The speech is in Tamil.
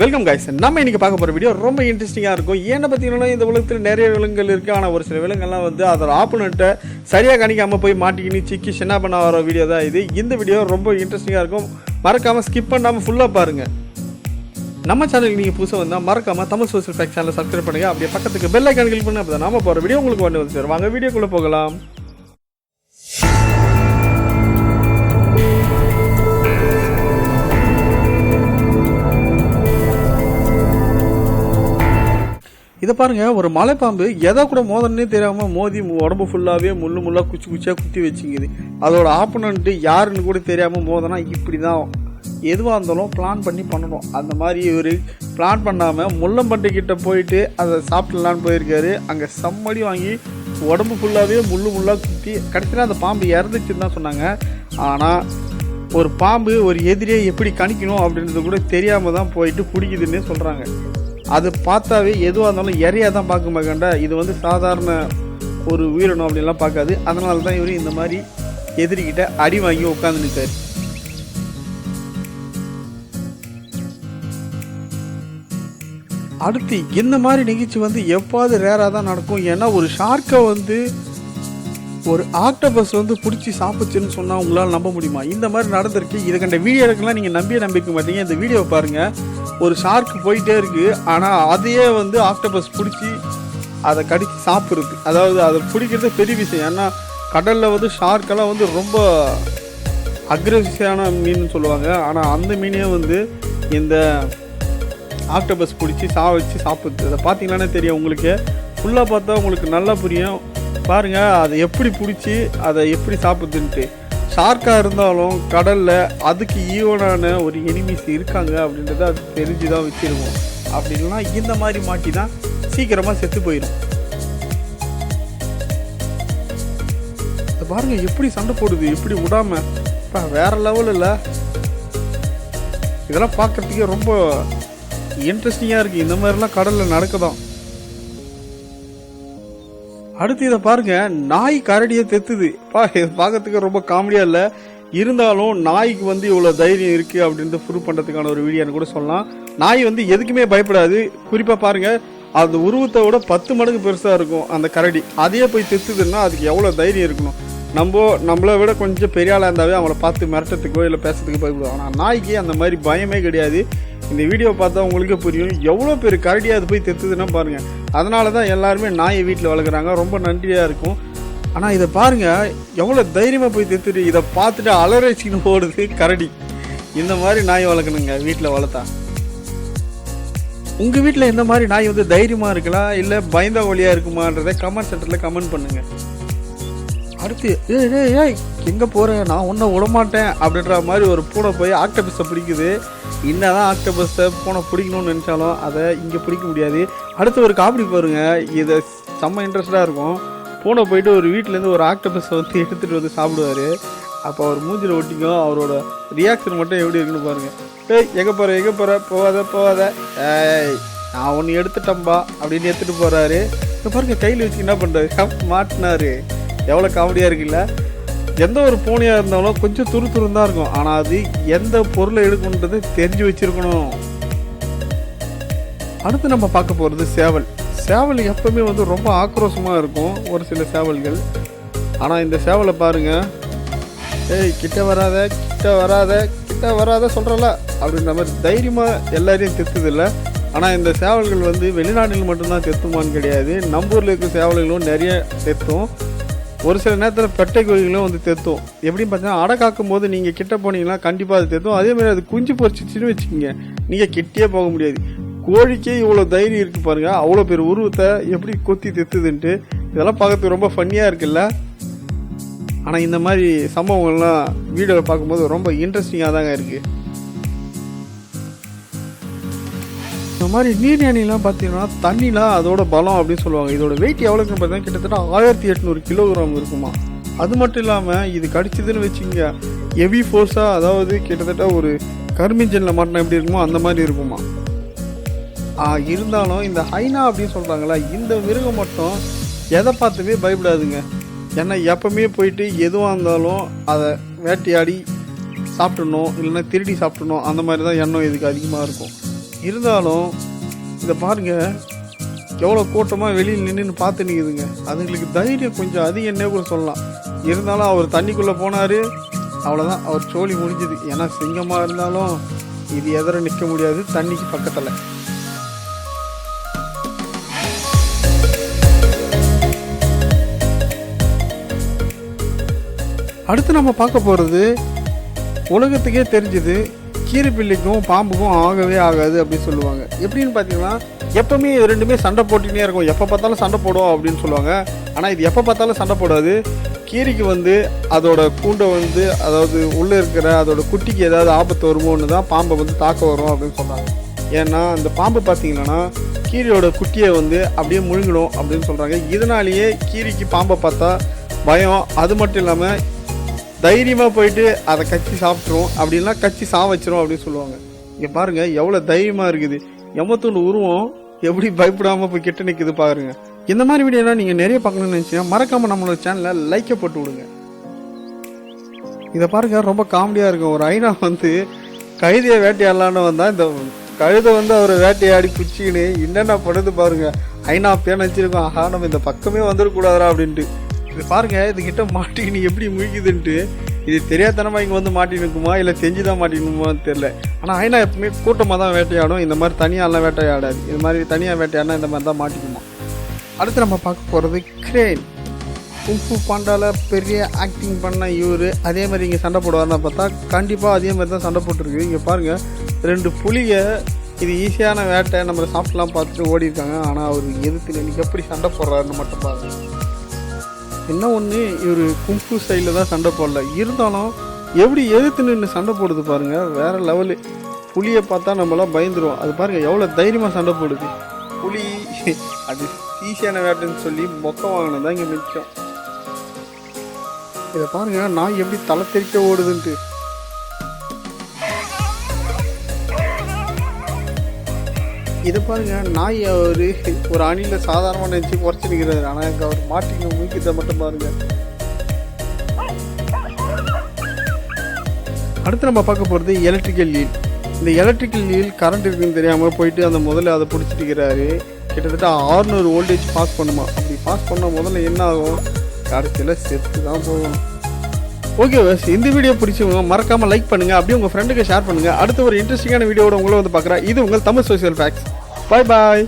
வெல்கம் கைஸ் நம்ம இன்னைக்கு பார்க்க போகிற வீடியோ ரொம்ப இன்ட்ரெஸ்டிங்காக இருக்கும். ஏன்னு பார்த்தீங்கன்னா இந்த உலகத்தில் நிறைய விலங்குகள் இருக்குது ஆனால் ஒரு சில விலங்குகள்லாம் வந்து அதோட ஆப்போனண்ட்டை சரியாக கணிக்காமல் போய் மாட்டிக்கின்னு சிக்கி சின்ன பண்ண வர வீடியோ தான் இது. இந்த வீடியோ ரொம்ப இன்ட்ரெஸ்டிங்காக இருக்கும். மறக்காமல் ஸ்கிப் பண்ணாமல் ஃபுல்லாக பாருங்கள் நம்ம சேனல் நீங்கள் புதுசாக வந்தால் மறக்காமல் தமிழ் சோசியல் ஃபேக் சேனலை சப்ஸ்கிரைப் பண்ணுங்கள் அப்படியே பக்கத்துக்கு பெல் ஐக்கான் கிளிக் பண்ணி அப்போ நம்ம போகிற வீடியோ உங்களுக்கு வந்து வந்து சேரும். வாங்க வீடியோக்குள்ளே போகலாம். இதை பாருங்க ஒரு மலைப்பாம்பு எதை கூட மோதனே தெரியாம மோதி மு- உடம்பு ஃபுல்லாவே முள்ளு முள்ளா குச்சி குச்சியா குத்தி வச்சுங்குது அதோட ஆப்போனன்ட் யாருன்னு கூட தெரியாம மோதனா இப்படிதான். எதுவாக இருந்தாலும் பிளான் பண்ணி பண்ணணும். அந்த மாதிரி இவர் பிளான் பண்ணாமல் முள்ளம்பட்டை கிட்ட போயிட்டு அதை சாப்பிட்லான்னு போயிருக்காரு. அங்கே செம்மடி வாங்கி உடம்பு ஃபுல்லாகவே முள்ளு முள்ளாக குத்தி கடைசியில் அந்த பாம்பு இறந்துச்சுன்னு தான் சொன்னாங்க. ஆனால் ஒரு பாம்பு ஒரு எதிரியை எப்படி கணிக்கணும் அப்படின்றது கூட தெரியாமல் தான் போயிட்டு பிடிக்குதுன்னு சொல்கிறாங்க அது பார்த்தாவே எதுவாக இருந்தாலும் இறையா தான் பார்க்க மாட்டேன்டா இது வந்து சாதாரண ஒரு உயிரினம் அப்படின்லாம் பார்க்காது. அதனால தான் இவர் இந்த மாதிரி எதிரிக்கிட்ட அடி வாங்கி உட்காந்து நிற்கார் அடுத்து இந்த மாதிரி நிகழ்ச்சி வந்து எப்பாவது ரேராக தான் நடக்கும். ஏன்னா ஒரு ஷார்க்கை வந்து ஒரு ஆக்டோபஸ் வந்து பிடிச்சி சாப்பிச்சுன்னு சொன்னால் உங்களால் நம்ப முடியுமா? இந்த மாதிரி நடந்திருக்கு. இதை கண்ட வீடியோக்கெல்லாம் நீங்கள் நம்பியே நம்பிக்க மாட்டீங்க. இந்த வீடியோவை பாருங்கள் ஒரு ஷார்க் போயிட்டே இருக்குது ஆனால் அதையே வந்து ஆக்டோபஸ் பிடிச்சி அதை கடித்து சாப்பிடுது. அதாவது அதை பிடிக்கிறது பெரிய விஷயம். ஏன்னா கடலில் வந்து ஷார்க்கெல்லாம் வந்து ரொம்ப அக்ரெசிவான மீன் சொல்லுவாங்க. ஆனால் அந்த மீனே வந்து இந்த ஆக்டோபஸ் பிடிச்சி சா வச்சு சாப்பிடுது. அதை பார்த்தீங்களானே தெரியும் உங்களுக்கு ஃபுல்லாக பார்த்தா உங்களுக்கு நல்லா புரியும். பாருங்கள் அதை எப்படி பிடிச்சி அதை எப்படி சாப்பிடுதுன்ட்டு. ஷார்க்காக இருந்தாலும் கடலில் அதுக்கு ஈவனான ஒரு எனிமிஸ் இருக்காங்க அப்படின்றத அது தெரிஞ்சு தான் வச்சுருவோம். அப்படி இல்லைன்னா இந்த மாதிரி மாட்டி தான் சீக்கிரமாக செத்து போயிடும் பாருங்கள் பாருங்க எப்படி சண்டை போடுது எப்படி விடாம. இப்போ வேற லெவல் இல்லை. இதெல்லாம் பார்க்கறதுக்கே ரொம்ப இன்ட்ரெஸ்டிங்காக இருக்குது இந்த மாதிரிலாம் கடலில் நடக்குதான். அடுத்து இதை பாருங்க நாய் கரடியை தெத்துது. பா பார்க்கறதுக்கு ரொம்ப காமெடியாக இல்லை. இருந்தாலும் நாய்க்கு வந்து இவ்வளோ தைரியம் இருக்குது அப்படின்னு ப்ரூவ் பண்ணுறதுக்கான ஒரு வீடியோன்னு கூட சொல்லலாம். நாய் வந்து எதுக்குமே பயப்படாது. குறிப்பாக பாருங்க அந்த உருவத்தை விட பத்து மடங்கு பெருசாக இருக்கும் அந்த கரடி. அதையே போய் தெத்துதுன்னா அதுக்கு எவ்வளோ தைரியம் இருக்கணும்? நம்ம நம்மளை விட கொஞ்சம் பெரிய ஆளாக இருந்தாவே அவங்கள பார்த்து மிரட்டத்துக்கோ இல்லை பேசுறதுக்கு பயப்படுவோம் ஆனால் நாய்க்கு அந்த மாதிரி பயமே கிடையாது. இந்த வீடியோ பார்த்தா உங்களுக்கே புரியும். எவ்வளோ பேர் கரடியாக அது போய் தெத்துதுன்னா பாருங்கள் அதனால தான் எல்லாருமே நாயை வீட்டில் வளர்க்குறாங்க. ரொம்ப நன்றியாக இருக்கும். ஆனால் இதை பாருங்கள் எவ்வளோ தைரியமாக போய் தெத்துட்டு இதை பார்த்துட்டு அலரச்சின்னு ஓடுது கரடி. இந்த மாதிரி நாய் வளர்க்கணுங்க வீட்டில் வளர்த்தா. உங்கள் வீட்டில் இந்த மாதிரி நாய் வந்து தைரியமாக இருக்கலாம் இல்லை பயந்த வழியாக இருக்குமான்றதை கமெண்ட் சென்டரில் கமெண்ட் பண்ணுங்கள் அடுத்து ஏய் ஏய் ஏய் எங்கே போகிறேன் நான் ஒன்றும் விடமாட்டேன் அப்படின்ற மாதிரி ஒரு பூனை போய் ஆக்டபஸை பிடிக்குது. என்னதான் ஆக்டபஸை பூனை பிடிக்கணும்னு நினச்சாலும் அதை இங்கே பிடிக்க முடியாது. அடுத்து ஒரு காமெடி பாருங்க. இதை செம்ம இன்ட்ரெஸ்டாக இருக்கும். பூனை போயிட்டு ஒரு வீட்டிலேருந்து ஒரு ஆக்டபஸை வந்து எடுத்துகிட்டு வந்து சாப்பிடுவாரு. அப்போ அவர் மூஞ்சில் ஒட்டிக்கும் அவரோட ரியாக்ஷன் மட்டும் எப்படி இருக்குன்னு பாருங்கள் ஏய் எங்கே போகிற எங்கே போகிற போகாத போகாத. ஏய் நான் ஒன்று எடுத்துட்டேன்பா அப்படின்னு எடுத்துகிட்டு போகிறாரு இப்போ பாருங்க கையில் வச்சு என்ன பண்ணுறாரு மாட்டினாரு. எவ்வளோ காமெடியாக இருக்குல்ல? எந்த ஒரு பூனையாக இருந்தாலும் கொஞ்சம் துரு துருந்தான் தான் இருக்கும். ஆனால் அது எந்த பொருளை எடுக்கணுன்றது தெரிஞ்சு வச்சிருக்கணும். அடுத்து நம்ம பார்க்க போகிறது சேவல். சேவல் எப்பவுமே வந்து ரொம்ப ஆக்ரோஷமாக இருக்கும் ஒரு சில சேவல்கள். ஆனால் இந்த சேவலை பாருங்க. ஏய் கிட்ட வராத கிட்ட வராத கிட்ட வராத சொல்கிறல அப்படின்ற மாதிரி தைரியமாக எல்லாரையும் தெத்துதில்ல ஆனால் இந்த சேவல்கள் வந்து வெளிநாட்டில் மட்டும்தான் தெத்துமான்னு கிடையாது. நம்ம ஊரில் இருக்க சேவல்களும் நிறைய தெத்தும். ஒரு சில நேரத்தில் பெட்டை கோழிகளும் வந்து தெத்தும். எப்படின்னு பார்த்தீங்கன்னா அடை காக்கும் போது நீங்கள் கிட்ட போனீங்கன்னா கண்டிப்பாக அது தெத்தும். அதே மாதிரி அது குஞ்சு பொறிச்சிச்சுன்னு வச்சுக்கோங்க. நீங்கள் கிட்டே போக முடியாது. கோழிக்கே இவ்வளோ தைரியம் இருக்கு பாருங்க. அவ்வளோ பேர் உருவத்தை எப்படி கொத்தி தெத்துதுன்ட்டு. இதெல்லாம் பார்க்கறதுக்கு ரொம்ப ஃபன்னியாக இருக்குல்ல? ஆனால் இந்த மாதிரி சம்பவங்கள்லாம் வீடியோவில் பார்க்கும்போது ரொம்ப இன்ட்ரெஸ்டிங்காக தாங்க இருக்குது இந்த மாதிரி நீர் யானைலாம் பார்த்தீங்கன்னா தண்ணிலாம் அதோட பலம் அப்படின்னு சொல்லுவாங்க. இதோட வெயிட் எவ்வளோக்குன்னு பார்த்தீங்கன்னா கிட்டத்தட்ட ஆயிரத்தி எட்நூறு கிலோகிராம் இருக்குமா. அது மட்டும் இல்லாமல் இது கடிச்சதுன்னு வச்சுங்க ஹெவி ஃபோர்ஸாக அதாவது கிட்டத்தட்ட ஒரு கர்மிஞ்சனில் மாட்டினா எப்படி இருக்குமோ அந்த மாதிரி இருக்குமா. இருந்தாலும் இந்த ஹைனா அப்படின்னு சொல்கிறாங்களா இந்த மிருகம் மட்டும் எதை பார்த்துமே பயப்படாதுங்க. ஏன்னா எப்பவுமே போயிட்டு எதுவாக இருந்தாலும் அதை வேட்டையாடி சாப்பிடணும் இல்லைன்னா திருடி சாப்பிடணும் அந்த மாதிரி தான் எண்ணம் இதுக்கு அதிகமாக இருக்கும். இருந்தாலும் இதை பாருங்க. எவ்வளோ கூட்டமாக வெளியில் நின்று பார்த்து நிற்குதுங்க அதுங்களுக்கு தைரியம் கொஞ்சம் அதிகன்னே கூட சொல்லலாம். இருந்தாலும் அவர் தண்ணிக்குள்ளே போனார். அவ்வளோதான் அவர் சோழி முடிஞ்சுது. ஏன்னா சிங்கமாக இருந்தாலும் இது எதிர நிற்க முடியாது. தண்ணிக்கு பக்கத்தில். அடுத்து நம்ம பார்க்க போகிறது உலகத்துக்கே தெரிஞ்சது கீரிப்பிள்ளைக்கும் பாம்புக்கும் ஆகவே ஆகாது அப்படின்னு சொல்லுவாங்க. எப்படின்னு பார்த்தீங்கன்னா எப்பவுமே இது ரெண்டுமே சண்டை போட்டுக்கிட்டே இருக்கும். எப்போ பார்த்தாலும் சண்டை போடும் அப்படின்னு சொல்லுவாங்க. ஆனால் இது எப்போ பார்த்தாலும் சண்டை போடாது. கீரிக்கு வந்து அதோட கூண்டை வந்து அதாவது உள்ளே இருக்கிற அதோட குட்டிக்கு ஏதாவது ஆபத்து வருமோன்னு தான் பாம்பை வந்து தாக்க வரும் அப்படின்னு சொன்னாங்க ஏன்னா அந்த பாம்பு பார்த்தீங்கன்னா கீரியோட குட்டியை வந்து அப்படியே முழுங்கிடும் அப்படின்னு சொல்கிறாங்க இதனாலேயே கீரிக்கு பாம்பை பார்த்தா பயம். அது மட்டும் இல்லாமல் தைரியமாக போயிட்டு அதை கச்சி சாப்பிட்ரும் அப்படின்னா கச்சி சா வச்சிரும் அப்படின்னு சொல்லுவாங்க. இங்கே பாருங்க எவ்வளோ தைரியமாக இருக்குது. எம்மத்தூள் உருவம் எப்படி பயப்படாமல் போய் கிட்ட நிற்குது பாருங்க. இந்த மாதிரி வீடியோலாம் நீங்கள் நிறைய பார்க்கணும்னு நினச்சிங்கன்னா மறக்காமல் நம்மளோட சேனலில் லைக்கை போட்டு விடுங்க. இதை பாருங்க ரொம்ப காமெடியாக இருக்கும். ஒரு ஐநா வந்து கைதியை வேட்டையாடலான்னு வந்தால் இந்த கழுதை வந்து அவரை வேட்டையாடி குச்சிக்கின்னு என்னென்ன பண்ணுது பாருங்க. ஐநா பேன் நினச்சிருக்கோம் ஆஹா நம்ம இந்த பக்கமே வந்துடக்கூடாதா அப்படின்ட்டு. இது பாருங்க இது கிட்ட எப்படி முழிக்குதுன்ட்டு. இது தெரியாதனமா இங்கே வந்து மாட்டினுக்குமா இல்லை செஞ்சு தான் மாட்டினுக்குமான்னு தெரில ஆனால் ஐநா எப்பவுமே கூட்டமாக தான் வேட்டையாடும். இந்த மாதிரி தனியாலாம் வேட்டையாடாது. இது மாதிரி தனியாக வேட்டையாடினா இந்த மாதிரி தான் மாட்டிக்குமா? அடுத்து நம்ம பார்க்க போகிறது கிரேன் குங்ஃபு பாண்டாவில் பெரிய ஆக்டிங் பண்ண இவர். அதே மாதிரி இங்கே சண்டை போடுவார்னு பார்த்தா கண்டிப்பாக அதே மாதிரி தான் சண்டை போட்டிருக்கு. இங்கே பாருங்கள் ரெண்டு புலியை இது ஈஸியான வேட்டை. நம்ம சாப்பிட்லாம் பார்த்துட்டு ஓடி இருக்காங்க ஆனால் அவர் எதிர்த்து இன்னைக்கு எப்படி சண்டை போடுறாருன்னு மட்டும் பாருங்க. என்ன ஒன்று இவர் கும்பு ஸ்டைலில் தான் சண்டை போடல. இருந்தாலும் எப்படி எதிர்த்து நின்று சண்டை போடுது பாருங்கள் வேறு லெவலு புலியை பார்த்தா நம்மளாம் பயந்துருவோம். அது பாருங்கள் எவ்வளோ தைரியமாக சண்டை போடுது. புலி அது ஈஸியான வேட்டைன்னு சொல்லி மொக்கம் வாங்கினது தான் இங்கே மிச்சம். இதை பாருங்கள் நான் எப்படி தலை தெறிக்க ஓடுதுன்ட்டு. இதை பாருங்க நாய் அவர் ஒரு அணியில் சாதாரணமாக நினச்சி குறைச்சி நிற்கிறது ஆனால் இங்கே அவர் மாட்டிங்க மூக்கிட்ட மட்டும் பாருங்க. அடுத்து நம்ம பார்க்க போகிறது எலக்ட்ரிக்கல் லீல் இந்த எலக்ட்ரிக்கல் லீல் கரண்ட் இருக்குன்னு தெரியாமல் போயிட்டு அந்த முதல்ல அதை பிடிச்சிட்டுக்கிறாரு கிட்டத்தட்ட 600 வோல்டேஜ் பாஸ் பண்ணுமா? அப்படி பாஸ் பண்ண முதல்ல என்ன ஆகும்? கடைசியில் செத்து தான் போகணும் ஓகே பஸ் இந்த வீடியோ பிடிச்சவங்க மறக்காமல் லைக் பண்ணுங்க. அப்படியே உங்கள் ஃப்ரெண்டுக்கு ஷேர் பண்ணுங்க. அடுத்த ஒரு இன்ட்ரெஸ்டிங்கான வீடியோட உங்களை வந்து பார்க்குறேன். இது உங்கள் Tamil social facts bye bye